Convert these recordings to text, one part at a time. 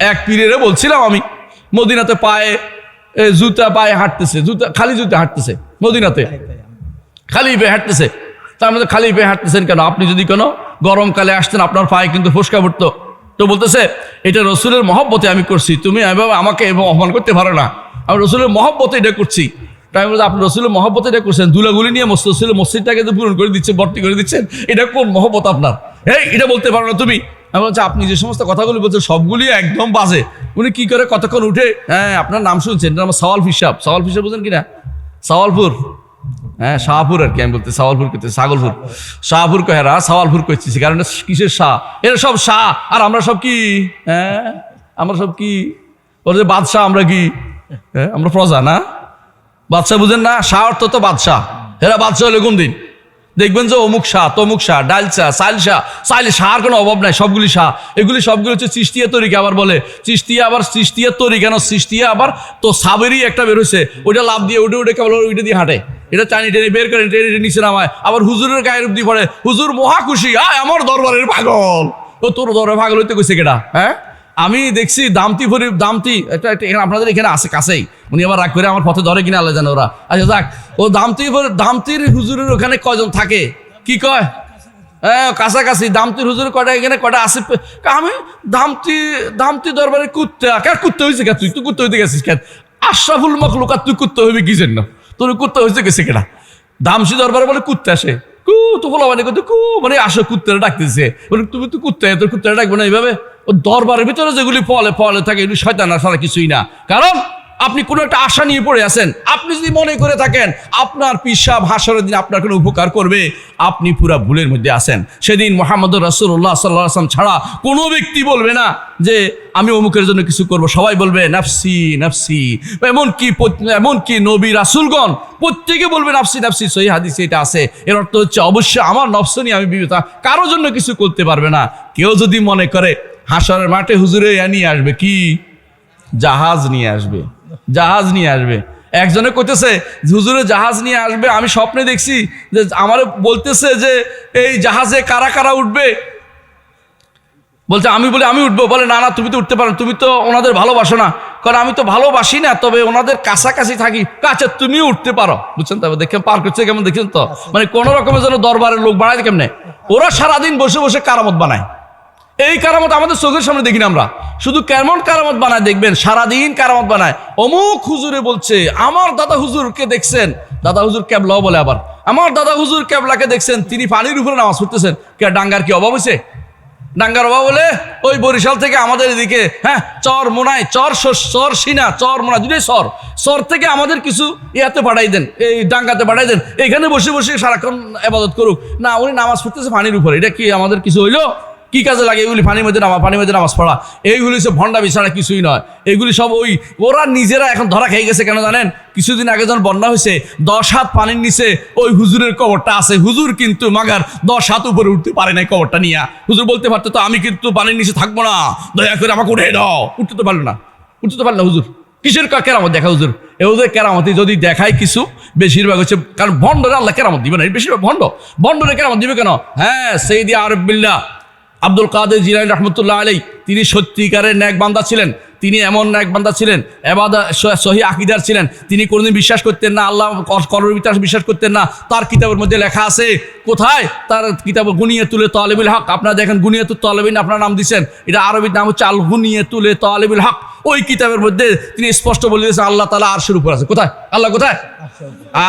এক পীরেরে বলছিলাম আমি মদিনাতে পায়ে জুতা পায়ে হাঁটতেছে জুতা খালি জুতা হাঁটতেছে মদিনাতে। খালি পেয়ে হাঁটতেছে। তার মধ্যে খালি পেয়ে হাঁটতেছেন কেন? আপনি যদি কোনো গরমকালে আসতেন আপনার পায়ে কিন্তু ফোসকা পড়তো। তো বলতেছে এটা রসুলের মহব্বতে আমি করছি তুমি এভাবে আমাকে অপমান করতে পারো না। আমি রসুলের মহব্বতে এটা করছি। তাই বলছি, আপনি রসুলের মহব্বতে এটা করছেন দুলাগুলি নিয়ে মসজিদ রসুলের মসজিদটাকে পূরণ করে দিচ্ছে ভর্তি করে দিচ্ছেন। এটা কোন মহব্বত আপনার? হ্যাঁ এটা বলতে পারো না তুমি। আমি বলছি, আপনি যে সমস্ত কথাগুলি বলছেন, সবগুলি একদম বাজে। উনি কি করে কতক্ষণ উঠে হ্যাঁ আপনার নাম শুনছেন আমার সওয়াল ফিসাব। সওয়াল ফিসাব বুঝেন কিনা? সওয়ালপুর। হ্যাঁ শাহপুর আর কি, আমি বলতে সাওয়ালপুর করতে ছাগলপুর শাহপুর কহেরা সাওয়ালপুর করতেছি কারণ কিসের শাহ? এরা সব শাহ, আর আমরা সব কি? হ্যাঁ আমরা সব কি? ওর যে বাদশাহ, আমরা কি? হ্যাঁ আমরা প্রজা না? বাদশাহ বুঝেন না? শাহ অর্থ তো বাদশাহ। এরা বাদশাহ হলে কোন দিন দেখবেন যে অমুক শাহ তমুক শাহ ডাল শাহ সাইল শাহ সাইল শাহর কোনো অভাব নাই, সবগুলি শাহ এগুলি সবগুলি হচ্ছে চিস্তিয়া তরিকা আবার বলে। চিস্তিয়া আবার চিস্তিয়া তরি কেন? চিস্তিয়া আবার তো সাবেরই একটা বের হয়েছে ওইটা লাভ দিয়ে উঠে উঠে কেবল ওইটা দিয়ে হাঁটে। এটা টানি টেনে বের করে, টেনে টেনে নিচে নামায়। আবার হুজুরের গায়ের অব্দি পড়ে, হুজুর মহা খুশি আয় আমার দরবারের পাগল। ও, তোর দরবারে পাগল হইতে কইছে কেটা হ্যাঁ? আমি দেখছি দামতি ভরি দামতি একটা এখানে আপনাদের এখানে আছে কাছেই। উনি আবার রাগ করে আমার পথে ধরে কিনা, আল্লাহ জানে ওরা। আচ্ছা যাক। ও দামতি দামতির হুজুরের ওখানে কয়জন থাকে? কি কয়? হ্যাঁ কাছাকাছি। দামতির হুজুর কটা এখানে কটা আছে? আমি দামতি দামতি দরবারে কুত্তে কার কুত্তে হয়েছে কে তুই? তুই কুত্তে হইতে গেছিস কেন? আশরাফুল মখলুকাত, তুই কুত্তে হইবি কি জন্য? তোর কুত্তে হয়েছে গেছে কেটা দামসি দরবারে বলে কুত্তে আসে। কু, তো বলা মানে কত কু মানে আসো কুত্তারা ডাকতেছে। বলে তুমি তো কুত্তা তোর কুত্তারা ডাকবে না এইভাবে। ও দরবারের ভিতরে যেগুলি ফলে ফলে থাকে, এগুলি শয়তান আর সারা কিছুই না। কারণ আপনি কোনো একটা আশা নিয়ে পড়ে আছেন, আপনি যদি মনে করে থাকেন, আপনার পিসাব হাসরের দিন আপনার কোনো উপকার করবে, আপনি পুরা ভুলের মধ্যে আছেন। সেদিন মোহাম্মদ রসুল্লাহ সাল্লাহ আসলাম ছাড়া কোনো ব্যক্তি বলবে না যে, আমি অমুকের জন্য কিছু করব। সবাই বলবে, নাফসি নাফসি। এমনকি এমনকি নবী রাসুলগণ, প্রত্যেকে বলবে, নাফসি নাফসি। সহি হাদিসে এটা আছে। এর অর্থ হচ্ছে, অবশ্যই আমার নফস নিয়ে আমি বিবেচনা, কারোর জন্য কিছু করতে পারবে না। কেউ যদি মনে করে, হাসরের মাঠে হুজুরে নিয়ে আসবে কি? জাহাজ নিয়ে আসবে। জাহাজ নিয়ে আসবে। একজনে কইতেছে, হুজুরে, জাহাজ নিয়ে আসবে, আমি স্বপ্নে দেখছি যে আমার বলতেছে যে এই জাহাজে কারা কারা উঠবে। বলছে, আমি বলে, আমি উঠবো। বলে, না না, তুমি তো উঠতে পারো তুমি তো ওনাদের ভালোবাসো না। কারণ আমি তো ভালোবাসি না, তবে ওনাদের কাছাকাছি থাকি। আচ্ছা তুমিও উঠতে পারো। বুঝছেন তবে দেখে পার করছে কেমন দেখছেন তো? মানে কোনো রকমের যেন দরবারের লোক বাড়ায় কেমনে ওরা সারাদিন বসে বসে কারামত বানায়। এই কারামত আমাদের চোখের সামনে দেখি না আমরা। শুধু কেমন কারামত বানায় দেখবেন? সারাদিন কারামত বানায়। অমুক হুজুরে বলছে, আমার দাদা হুজুরকে দেখছেন। দাদা হুজুর ক্যাবলাও বলে আবার, আমার দাদা হুজুর ক্যাবলাকে দেখছেন, তিনি পানির উপরে নামাজ পড়তেছেন। কে, ডাঙ্গার কি অভাব হয়েছে ডাঙ্গার অভাব বলে ওই বরিশাল থেকে আমাদের এদিকে হ্যাঁ চর মোনায়, চর চর সিনা, চর মোনা দুটোই সর সর থেকে আমাদের কিছু ইয়াতে পাঠাই দেন, এই ডাঙ্গাতে পাঠাই দেন। এখানে বসে বসে সারাক্ষণ আবাদত করুক। না, উনি নামাজ পড়তেছে পানির উপরে। এটা কি আমাদের কিছু হইল? কি কাজে লাগে? এগুলি পানির মধ্যে নামা, পানির মধ্যে নামাজ পড়া। এইগুলি সব ভণ্ডা বিছানা কিছুই নয়। এগুলি সব ওই ওরা নিজেরা এখন ধরা খেয়ে গেছে কেন জানেন? কিছুদিন আগে যখন বন্যা হয়েছে, দশ হাত পানির নিচে ওই হুজুরের কবরটা আছে। হুজুর কিন্তু মাগার দশ হাত উপরে উঠতে পারে নাই কবরটা নিয়ে। হুজুর বলতে পারতো, তো আমি কিন্তু পানির নিচে থাকব না। দয়া করে আমাকে উঠে দাও। উঠতে তো পারল না। উঠতে তো পারল হুজুর। কিসের কেরামত দেখা হুজুর? এ হুজুর কেরামতি যদি দেখায় কিছু, বেশিরভাগ হচ্ছে কারণ ভণ্ডরে আল্লাহ কেরামত দিবে না। বেশিরভাগ ভণ্ড। ভণ্ডরে কেরামত দিবে কেন? হ্যাঁ সেই দিয়ে আরবিল্লা আব্দুল কাদের জিলানি রহমতুল্লাহ আলী তিনি সত্যিকারের ন্যাক বান্দা ছিলেন, তিনি এমন ন্যাক বান্দা ছিলেন এবাদা সহি আকিদার ছিলেন, তিনি কোনোদিন বিশ্বাস করতেন না, আল্লাহ করবিতাস বিশ্বাস করতেন না, তার কিতাবের মধ্যে লেখা আছে, কোথায়? তার কিতাব গুনিয়ে তুলে তালেবুল হক, আপনারা দেখেন গুনিয়ে তু তালেবিন আপনার নাম দিচ্ছেন এটা আরবির নাম হচ্ছে আল গুনিয়ে তুলে তালেবুল হক ওই কিতাবের মধ্যে তিনি স্পষ্ট বলে দিয়েছেন, আল্লাহ তালা আরশের উপর আছে। কোথায়? আল্লাহ কোথায়?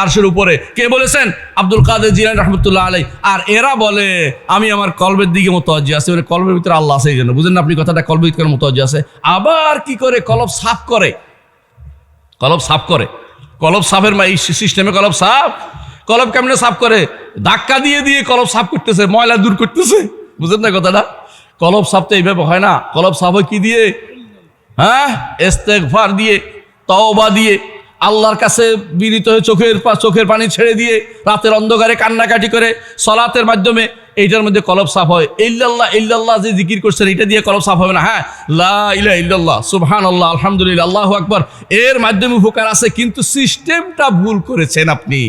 আরশের উপরে। কে বলেছেন? আব্দুল কাদের জিলান রহমতুল্লাহ আলাই আর এরা বলে, আমি আমার কলবের দিকে মতোয়াজি আছে। মানে কলবের ভিতরে আল্লাহ আছে এই জন্য বুঝেন না আপনি কথাটা, কলবের ভিতরে মতোয়াজি আছে? আবার কি করে? কলব সাফ করে। কলব সাফ করে। কলব সাফের এই সিস্টেমে কলব সাফ। কলব কেমনে সাফ করে? ধাক্কা দিয়ে দিয়ে কলব সাফ করতেছে, ময়লা দূর করতেছে। বুঝেন না কথাটা? কলব সাফ তো এইভাবে হয় না। কলব সাফ হয় কি দিয়ে? হ্যাঁ? ইস্তেগফার দিয়ে, তওবা দিয়ে, আল্লাহর কাছে বিনীত হয়ে চোখের চোখের পানি ছেড়ে দিয়ে, রাতের অন্ধকারে কান্নাকাটি করে সলাতের মাধ্যমে এইটার মধ্যে কলব সাফ হয়। ইল্লাল্লাহ ইল্লাল্লাহ যে জিকির করছেন, এটা দিয়ে কলব সাফ হবে না। হ্যাঁ? লা ইলা ইল্লাল্লাহ সুবহান আল্লাহ আলহামদুলিল্লাহ, আল্লাহ আকবার। এর মাধ্যমে উপকার আছে, কিন্তু সিস্টেমটা ভুল করেছেন আপনি।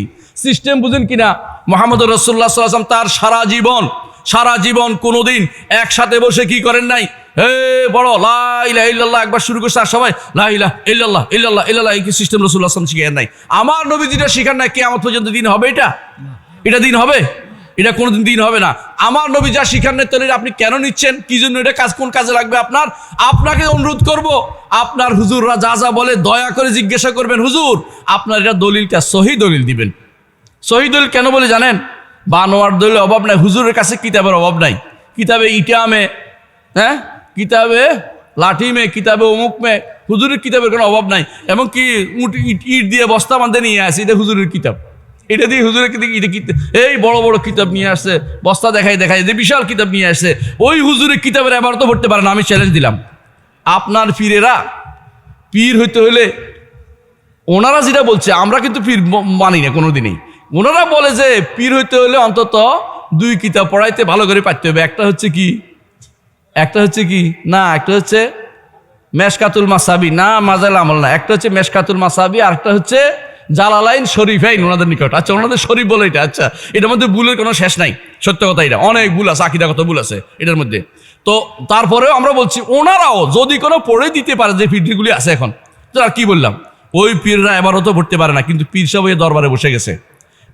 সিস্টেম বুঝেন কিনা? মোহাম্মদ রসুল্লাহ সাল্লাম তার সারা জীবন সারা জীবন কোনোদিন একসাথে বসে কি করেন নাই? হে বড় লাইলা ইল্লাল্লাহ একবার শুরু করছে আর সবাই লাইলা ইল্লাল্লাহ ইল্লাল্লাহ ইল্লাল্লাহ, এই সিস্টেম রসুল্লাহ আসলাম শিখেন নাই। আমার নবী যেটা নাই কে আমার পর্যন্ত দিন হবে এটা? এটা দিন হবে? এটা কোনোদিন দিন হবে না। আমার নবী যা শিখার নেই, তাহলে আপনি কেন নিচ্ছেন? কি জন্য এটা কাজ, কোন কাজে লাগবে আপনার? আপনাকে অনুরোধ করব, আপনার হুজুররা যা যা বলে, দয়া করে জিজ্ঞাসা করবেন, হুজুর, আপনার এটা দলিলটা সহি দলিল দিবেন। সহি দলিল কেন বলে জানেন? বানোয়ার দলিলের অভাব নাই, হুজুরের কাছে কিতাবের অভাব নাই। কিতাবে ইটামে হ্যাঁ? কিতাবে, লাঠি মে, কিতাবে অমুক মে, হুজুরের কিতাবের কোনো অভাব নাই। এবং কি উট, ইট দিয়ে বস্তা বাঁধে নিয়ে আসে, এটা হুজুরের কিতাব। এটা দিয়ে হুজুরের কিতাব এই বড় বড় কিতাব নিয়ে আসছে বস্তা দেখাই দেখাই যে বিশাল কিতাব নিয়ে আসছে ওই হুজুরের কিতাবের এবার তো ভরতে পারে না, আমি চ্যালেঞ্জ দিলাম। আপনার পীরেরা, পীর হইতে হলে ওনারা যেটা বলছে, আমরা কিন্তু পীর মানি না কোনো কোনোদিনই। ওনারা বলে যে, পীর হইতে হলে অন্তত দুই কিতাব পড়াইতে ভালো করে পারতে হবে। একটা হচ্ছে কি একটা হচ্ছে কি? না, একটা হচ্ছে মেশকাতুল মাসাবি। না মাজাল আমল না। একটা হচ্ছে মেশকাতুল মাসাবি, আর একটা হচ্ছে জালালাইন শরীফাইন ওনাদের নিকট। আচ্ছা ওনাদের শরীফ বলে এটা। আচ্ছা এটার মধ্যে ভুলের কোনো শেষ নাই। সত্য কথা এটা। অনেক ভুল আছে, আকিদাগত ভুল আছে এটার মধ্যে। তো তারপরেও আমরা বলছি, ওনারাও যদি কোনো পড়ে দিতে পারে যে ফিডরিগুলি আছে এখন তো আর কি বললাম? ওই পীররা এবারও তো পড়তে পারে না, কিন্তু পীর ওই দরবারে বসে গেছে।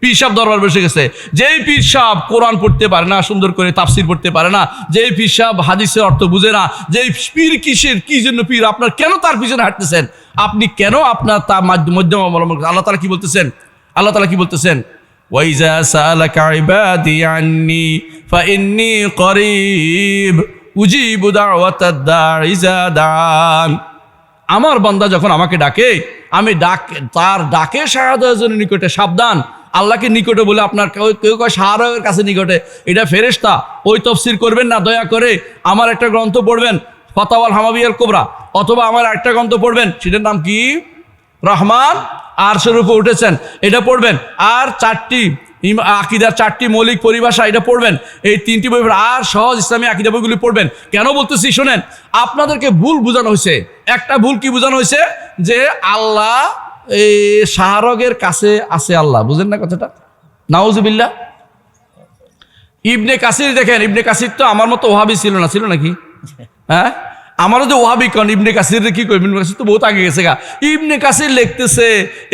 পীর সাহেব দরবার বসে গেছে। যেই পীর কোরআন পড়তে পারে না, সুন্দর করে তাফসির পড়তে পারে না, যেই পীর সাহেব হাদিসের অর্থ বুঝে না, যেই পীর কিসের, কি জন্য পীর, আপনার কেন তার পিছনে হাঁটতেছেন? আপনি কেন আপনার তার মাধ্যম অবলম্বন আল্লাহ তালা কি বলতেছেন? আল্লাহ তালা কি বলতেছেন? করিব দান আমার বান্দা যখন আমাকে ডাকে, আমি ডাক, তার ডাকে জন্য নিকটে সাবধান। আল্লাহকে নিকটে বলে আপনার কেউ কেউ কয় সাহারের কাছে নিকটে। এটা ফেরেশতা, ওই তফসির করবেন না, দয়া করে আমার একটা গ্রন্থ পড়বেন, ফতাওয়াল হামাবিয়াল কোবরা, অথবা আমার একটা গ্রন্থ পড়বেন, সেটার নাম কি? রহমান আর স্বরূপে উঠেছেন, এটা পড়বেন। আর চারটি আকিদার চারটি মৌলিক পরিভাষা এটা পড়বেন, এই তিনটি বই আর সহজ ইসলামী আকিদা বইগুলি পড়বেন। কেন বলতেছি, শোনেন, আপনাদেরকে ভুল বোঝানো হয়েছে। একটা ভুল কি বোঝানো হয়েছে? যে আল্লাহ এই শাহরগের কাছে আছে আল্লাহ, বুঝেন না কথাটা? নাউজুবিল্লা ইবনে কাসির দেখেন, ইবনে কাসির তো আমার মতো ওহাবি ছিল না, ছিল নাকি? হ্যাঁ? আমারও যে ওহাবি কন ইবনে কাসির কি কই ইবনে কাসির তো বহুত আগে গেছে গা। ইবনে কাসির লিখতেছে,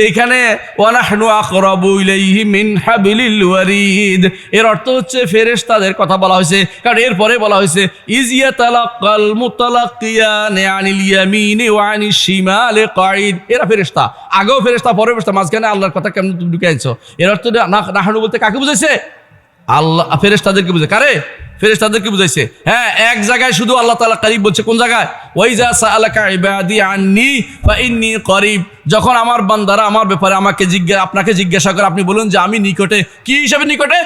এইখানে ওয়ানাহনু আকরাবু ইলাইহি মিন হাবিলিল ওয়ারিদ। এর অর্থ হচ্ছে ফেরেশতাদের কথা বলা হয়েছে। কারণ এরপরে বলা হয়েছে ইজিয়া তালাক্কাল মুতালাক্কিয়ানে আনিল ইয়ামিনি ওয়া আনিশ শিমালে কাঈদ। এরা ফেরেশতা। আগেও ফেরেশতা পরে ফেরেশতা। মাঝখানে আল্লাহর কথা কেমন তুমি ঢুকে আনছো? এর অর্থ নাহানু বলতে কাকে বুঝাইছে? আল্লাহ ফেরেস তাদেরকে বুঝে কারে? তাদেরকে বুঝাইছে হ্যাঁ এক জায়গায় শুধু আল্লাহ করিব বলছে, কোন জায়গায়? আন্নি ফা ইন্নী করিব। যখন আমার বান্দারা আমার ব্যাপারে আমাকে আপনাকে জিজ্ঞাসা করে, আপনি বলুন যে আমি নিকটে, কি হিসাবে নিকটে?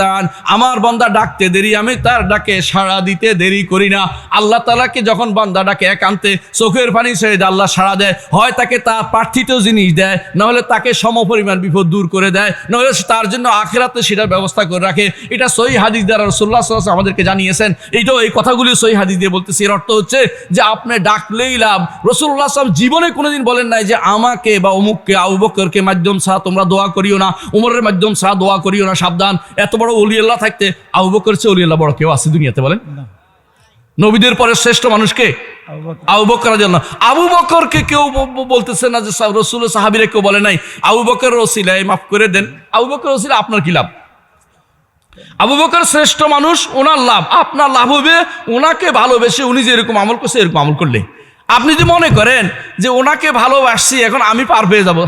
দান আমার বান্দা ডাকতে দেরি, আমি তার ডাকে সাড়া দিতে দেরি করি না। আল্লাহ তালাকে যখন বান্দা ডাকে একান্তে, চোখের পানি ছেড়ে দেয় আল্লাহ সাড়া দেয়। হয় তাকে তার প্রার্থিত জিনিস দেয়, নাহলে তাকে সমপরিমাণ বিপদ দূর করে দেয়। নাহলে তার জন্য আখেরাতে সেটার ব্যবস্থা করে রাখে। এটা সহি হাদিস দ্বারা রসুল্লাহ সাল্লাল্লাহু আমাদেরকে জানিয়েছেন। এইটাও এই কথাগুলি সহি হাদিস দিয়ে বলতেছি। এর অর্থ হচ্ছে যে আপনি ডাকলেই লাভ। রসুল্লাহ সাল্লাম জীবনে কোনোদিন বলেন নাই যে আমাকে বা অমুককে আবু বকরকে মাধ্যম ছাড়া তোমরা দোয়া করিও না উমরের মাধ্যম ছাড়া দোয়া করিও না সাবধান। এত বড় অলিয়াল্লাহ থাকতে আবু বকর চেয়ে অলিয়াল্লাহ বড় কেউ আছে দুনিয়াতে বলেন? নবীদের পরে শ্রেষ্ঠ মানুষকে আবু বকর। জন্য আবু বকরকে কেউ বলতেছে না যে রসুল সাহাবিরে কেউ বলে নাই। আবু বকর রসিলাই মাফ করে দেন। আবু বকর রসিলা আপনার কি লাভ? আবু বকর শ্রেষ্ঠ মানুষ, ওনার লাভ। আপনার লাভ হবে ওনাকে ভালোবেসে, উনি যে এরকম আমল করছে, এরকম আমল করলে। আপনি যদি মনে করেন যে ওনাকে ভালোবাসছি, এখন আমি পার পেয়ে যাব।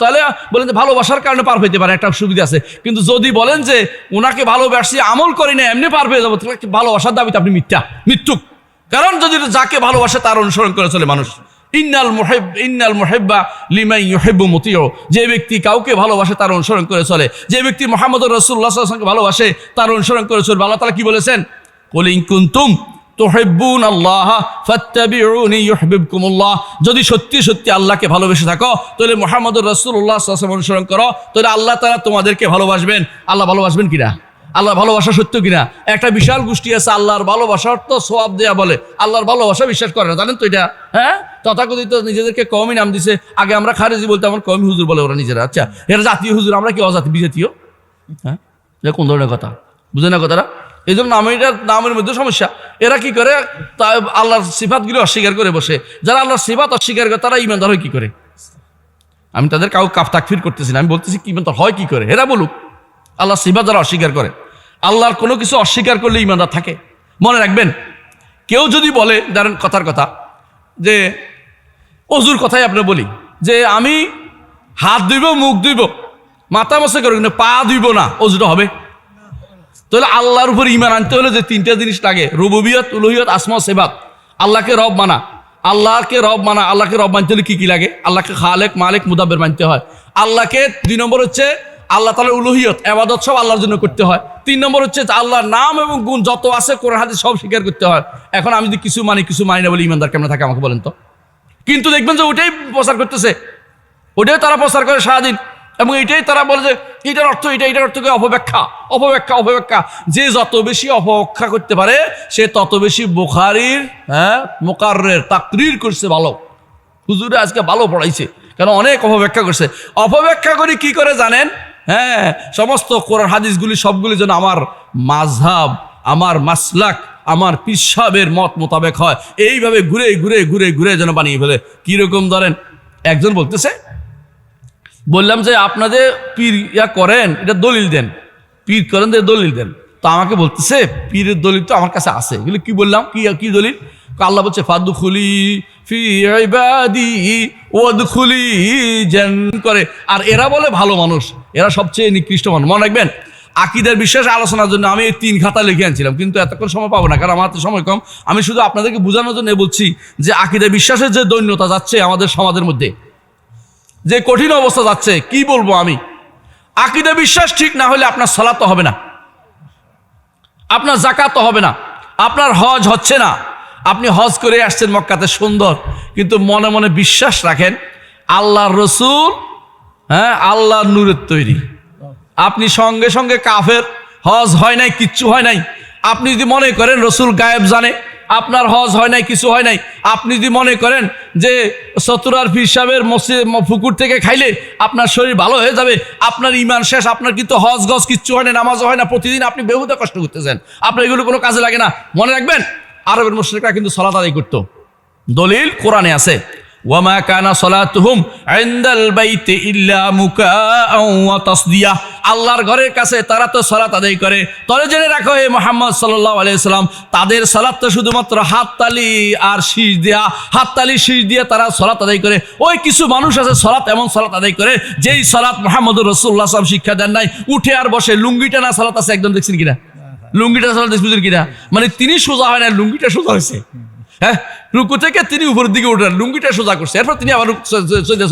তাহলে বলেন যে ভালোবাসার কারণে পার পেতে পারে, একটা সুবিধা আছে। কিন্তু যদি বলেন যে ওনাকে ভালোবাসছি, আমল করি না এমনি পার পেয়ে যাব, তাহলে ভালোবাসার দাবিতে আপনি মিথ্যা? মৃত্যুক কারণ যদি যাকে ভালোবাসে, তার অনুসরণ করে চলে মানুষ। ইন্নাল মুহেব ইন্নাল মুহেব্বা লিমাই ইউহিব্বু মুতিউ। যে ব্যক্তি কাউকে ভালোবাসে, তার অনুসরণ করে চলে। যে ব্যক্তি মোহাম্মদ আলাইহি ভালোবাসে, তার অনুসরণ করে চলবে। আল্লাহ তাআলা কি বলেছেন? কুল কুনতুম তুহিব্বুন আল্লাহ ফাত্তাবিউনি ইউহিব্বুকুমুল্লাহ। যদি সত্যি সত্যি আল্লাহকে ভালোবেসে থাকো, তাহলে মোহাম্মদ আলাইহি অনুসরণ করো। তাহলে আল্লাহ তাআলা তোমাদেরকে ভালোবাসবেন। আল্লাহ ভালোবাসবেন কিনা? আল্লাহ ভালোবাসা সত্য কিনা? একটা বিশাল গোষ্ঠী আছে, আল্লাহর ভালোবাসার তো সোয়াব দেয়া বলে। আল্লাহর ভালোবাসা বিশ্বাস করে না, জানেন তো এটা? হ্যাঁ? তথাকথিত নিজেদেরকে কমই নাম দিছে। আগে আমরা খারেজি বলতে আমার কমি হুজুর বলে ওরা নিজেরা। আচ্ছা এরা জাতীয় হুজুর, আমরা কি অজাতি, বিজাতীয়? হ্যাঁ? কোন ধরনের কথা? বুঝে না কথাটা? এই জন্য নামের নামের মধ্যে সমস্যা। এরা কি করে? তা আল্লাহর সিফাতগুলো অস্বীকার করে বসে। যারা আল্লাহর সিফাত অস্বীকার করে, তারা ইমানদার হয় কি করে? আমি তাদের কাউ কাফ তাকফির করতেছি না, আমি বলতেছি কি ইমানদার হয় কি করে? এরা বলুক। আল্লাহ সিফাত যারা অস্বীকার করে। আল্লাহর কোনো কিছু অস্বীকার করলে ইমানদার থাকে। মনে রাখবেন, কেউ যদি বলে, ধরেন কথার কথা, যে, অজুর কথাই আপনি বলি, যে আমি হাত ধুইব, মুখ ধুইব, মাথা মশা করব, কিন্তু পা ধুইব না, অজুটা হবে? তাহলে আল্লাহর উপর ইমান আনতে হলে যে তিনটা জিনিস লাগে, রুবুবিয়ত, উলুহিয়ত, আসমা সেবাত। আল্লাহকে রব মানা, আল্লাহকে রব মানা, আল্লাহকে রব মানতে হলে কী কী লাগে? আল্লাহকে খালেক, মালিক মুদাবের মানতে হয়। আল্লাহকে, দুই নম্বর হচ্ছে আল্লাহ তালার উলুহিয়ত এবাদত সব আল্লাহর জন্য করতে হয়। তিন নম্বর হচ্ছে আল্লাহর নাম এবং গুণ যত আছে, কোরআন, হাদিস সব স্বীকার করতে হয়। এখন আমি যদি কিছু মানি কিছু মানি না বলে, ইমানদার কেমন থাকে আমাকে বলেন তো? কিন্তু দেখবেন যে ওটাই প্রচার করতেছে। ওটাই তারা প্রচার করে সারাদিন। এবং এটাই তারা বলে যে, এটার অর্থ এটা, এটার অর্থ কি? অপব্যাখ্যা অপব্যাখ্যা অপব্যাখ্যা। যে যত বেশি অপব্যাখ্যা করতে পারে, সে তত বেশি বোখারির হ্যাঁ মোকারের তাকরির করছে ভালো। হুজুরে আজকে ভালো পড়াইছে। কেন? অনেক অপব্যাখ্যা করছে। অপব্যাখ্যা করে কি করে জানেন? হ্যাঁ সমস্ত কোরআন হাদিসগুলি সবগুলি যেন আমার মাঝহাব আমার মাসলাক, আমার পিসাবের মত মোতাবেক হয়। এইভাবে ঘুরে ঘুরে ঘুরে ঘুরে যেন বানিয়ে ফেলে। কীরকম ধরেন, একজন বলতেছে, বললাম যে আপনাদের পীর ইয়া করেন, এটা দলিল দেন। পীর করেন দলিল দেন। তো আমাকে বলতেছে, পীরের দলিল তো আমার কাছে আছে। এগুলো কি বললাম? কি কি দলিল? আল্লাহ বলছে ফাদু খুলি ফি ইবাদি করে। আর এরা বলে ভালো মানুষ, এরা সবচেয়ে নিকৃষ্ট মানুষ। মনে রাখবেন, আকিদের বিশ্বাস আলোচনার জন্য আমি এই তিন খাতা লিখে আনছিলাম, কিন্তু এতক্ষণ সময় পাবো না, কারণ আমার হাতে সময় কম। আমি শুধু আপনাদেরকে বোঝানোর জন্য বলছি যে আকিদের বিশ্বাসের যে দৈন্যতা যাচ্ছে আমাদের সমাজের মধ্যে, যে কঠিন অবস্থা যাচ্ছে, কি বলব আমি? আকিদা বিশ্বাস ঠিক না হলে আপনার সলাত হবে না, আপনার জাকাত হবে না, আপনার হজ হচ্ছে না। আপনি হজ করে আসছেন মক্কাতে, সুন্দর। কিন্তু মনে মনে বিশ্বাস রাখেন, আল্লাহর রসুল হ্যাঁ আল্লাহর নূরের তৈরি। আপনি সঙ্গে সঙ্গে কাফের, হজ হয় নাই, কিচ্ছু হয় নাই। আপনি যদি মনে করেন রসুল গায়েব জানে, আপনার হজ হয় নাই, কিছু হয় নাই। আপনি যদি মনে করেন যে সতুরার ফির সাহেবের মসজিদ পুকুর থেকে খাইলে আপনার শরীর ভালো হয়ে যাবে, আপনার ইমান শেষ, আপনার কিন্তু হজ গজ কিচ্ছু হয় না, নামাজও হয় না, প্রতিদিন আপনি বেহুদা কষ্ট করতেছেন। আপনার এগুলো কোনো কাজে লাগে না। মনে রাখবেন আরবের মুশ্রিকরা কিন্তু সলাত আদায় করতো। দলিল কোরআনে আছে আল্লাহর ঘরের কাছে তারা তো সালাত আদায় করে। তবে জেনে রাখো, হে মোহাম্মদ সাল্লাল্লাহু আলাইহি সাল্লাম তাদের সালাত তো শুধুমাত্র হাততালি আর শীষ দেয়া হাততালি শীষ দিয়ে তারা সালাত আদায় করে। ওই কিছু মানুষ আছে সালাত এমন সালাত আদায় করে, যেই সালাত মোহাম্মদুর রাসূলুল্লাহ সাল্লাল্লাহু শিক্ষা দেন নাই, উঠে আর বসে, লুঙ্গিটা না সালাত আছে, একদম দেখছেন কিনা? লুঙ্গিটা সালাত দেখছেন কিনা? মানে তিনি সোজা হয় না লুঙ্গিটা সোজা হয়েছে হ্যাঁ? রুকু থেকে তিনি উপরের দিকে উঠলেন, লুঙ্গিটা সোজা করছে। এরপর তিনি আবার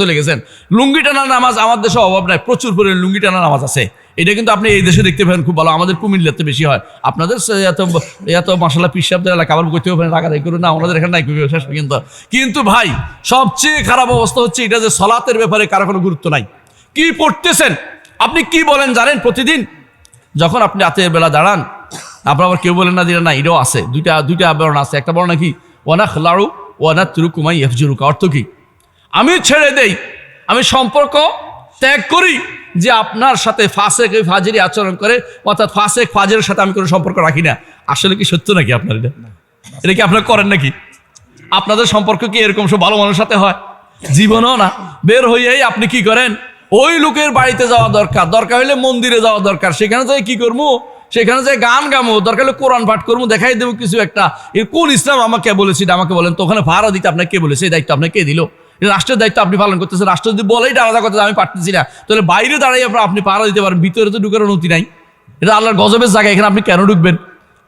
চলে গেছেন। লুঙ্গি টানা নামাজ, আমার দেশে অভাব নাই, প্রচুর পরিমাণে লুঙ্গি টানা নামাজ আছে। এটা কিন্তু আপনি এই দেশে দেখতে পাবেন, খুব ভালো। আমাদের কুমিল্লাতে বেশি হয়। আপনাদের এত এত মশলা পিসাবদের এলাকা, আবার করতেও পারেন রাখা করুন। না, ওনাদের এখানে নাই শেষ পর্যন্ত। কিন্তু ভাই, সবচেয়ে খারাপ অবস্থা হচ্ছে এটা যে সলাতের ব্যাপারে কারও কোনো গুরুত্ব নাই। কি পড়তেছেন? আপনি কি বলেন জানেন প্রতিদিন? যখন আপনি রাতের বেলা দাঁড়ান আপনার আবার কেউ বলেন না যে না, এটাও আছে। দুইটা দুইটা বর্ণ আছে। একটা বর্ণ কি ওয়ানা খলাড়ু ওয়ানা তুরুকুমাই এফজুরুকা অর্থ কি? আমি ছেড়ে দেই, আমি সম্পর্ক ত্যাগ করি যে আপনার সাথে ফাসেক ওই ফাজেরি আচরণ করে, অর্থাৎ ফাসেক ফাজের সাথে আমি কোনো সম্পর্ক রাখি না। আসলে কি সত্য নাকি আপনার এটা? এটা কি আপনারা করেন নাকি? আপনাদের সম্পর্ক কি এরকম সব ভালো মানুষের সাথে হয়? জীবনও না। বের হইয়াই আপনি কি করেন? ওই লোকের বাড়িতে যাওয়া দরকার। দরকার হলে মন্দিরে যাওয়া দরকার। সেখানে যাই কি করব সেখানে যে গান গামো, দরকার হলে কোরআন পাঠ করব, দেখাই দেবো কিছু একটা। কোন ইসলাম আমাকে বলেছি, এটা আমাকে বলেন। তো ওখানে ভাড়া দিতে আপনাকে কে বলেছে? এই দায়িত্ব আপনাকে কে দিল? রাষ্ট্রের দায়িত্ব আপনি পালন করতেছেন। রাষ্ট্র যদি বলেই আলাদা কথা, আমি পারতেছি না। তাহলে বাইরে দাঁড়িয়ে আপনার আপনি পাহারা দিতে পারেন, ভিতরে তো ঢুকার অনুমতি নাই। এটা আল্লাহর গজবের জায়গা, এখানে আপনি কেন ঢুকবেন?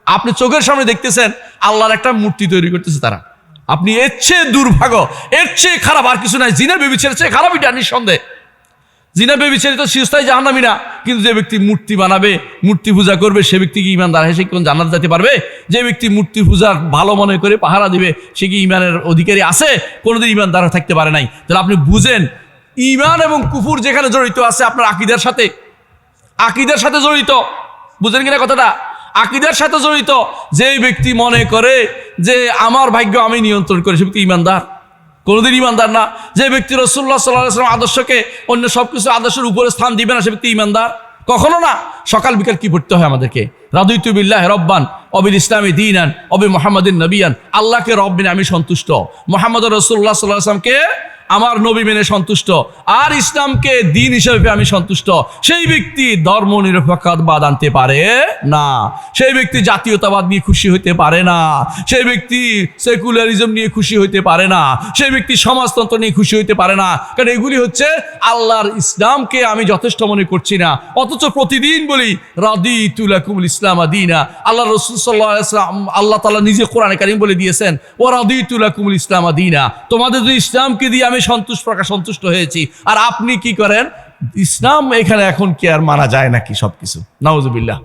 আপনি চোখের সামনে দেখতেছেন, আল্লাহর একটা মূর্তি তৈরি করতেছে তারা। আপনি এর চেয়ে দুর্ভাগ্য, এর চেয়ে খারাপ আর কিছু নাই। জিনা বেবিছের ছেড়েছে খারাপ এটা নিঃসন্দেহে। জিনা বেবিচারিত শিরস্থায়ী জাহান্নামি না কিন্তু যে ব্যক্তি মূর্তি বানাবে, মূর্তি পূজা করবে, সে ব্যক্তি কি ইমানদার হয়? সে কোন জান্নাত যেতে পারবে? যে ব্যক্তি মূর্তি পূজার ভালো মনে করে পাহারা দিবে, সে কি ইমানের অধিকারী আছে? কোনোদিন ইমানদার থাকতে পারে নাই। তাহলে আপনি বুঝেন ইমান এবং কুফুর যেখানে জড়িত আছে আপনার আকিদের সাথে। আকিদের সাথে জড়িত। বুঝেন কিনা কথাটা? আকিদের সাথে জড়িত। যেই ব্যক্তি মনে করে যে, আমার ভাগ্য আমি নিয়ন্ত্রণ করি সে ব্যক্তি ইমানদার কোনোদিন ইমানদার না। যে ব্যক্তি রসুল্লাহ সাল্লাহ আদর্শকে অন্য সব কিছু আদর্শের উপরে স্থান দিবে না, সে ব্যক্তি ইমানদার? কখনো না। সকাল বিকাল কি পড়তে হয় আমাদেরকে? রাদুইতুবিল্লাহ রব্বান, অবিল ইসলামী দিনান অবি মোহাম্মদিন নবিয়ান। আল্লাহকে রব্বিন আমি সন্তুষ্ট। মোহাম্মদ রসুল্লাহ সাল্লাহ আসলামকে আমার নবী মেনে সন্তুষ্ট। আর ইসলামকে দিন হিসেবে আমি সন্তুষ্ট। সেই ব্যক্তি ধর্ম নিরপেক্ষবাদ আনতে পারে না। সেই ব্যক্তি জাতীয়তাবাদ নিয়ে খুশি হইতে পারে না। সেই ব্যক্তি সেকুলারিজম নিয়ে খুশি হইতে পারে না। সেই ব্যক্তি সমাজতন্ত্র নিয়ে খুশি হইতে পারে না। কারণ এগুলি হচ্ছে আল্লাহর ইসলামকে আমি যথেষ্ট মনে করছি না। অথচ প্রতিদিন বলি রাদি তুলাকুল ইসলাম আদিনা আল্লাহ রসুল সাল্লাম আল্লাহ তালা নিজে কোরআনে কারিম বলে দিয়েছেন ও রাদি তুলাকুল ইসলাম আদিনা তোমাদের যদি ইসলামকে দিয়ে আমি সন্তুষ্ট, প্রকাশ সন্তুষ্ট হয়েছি। আর আপনি কি করেন? ইসলাম এখানে এখন কি আর মানা যায় নাকি সবকিছু? নাউজুবিল্লাহ।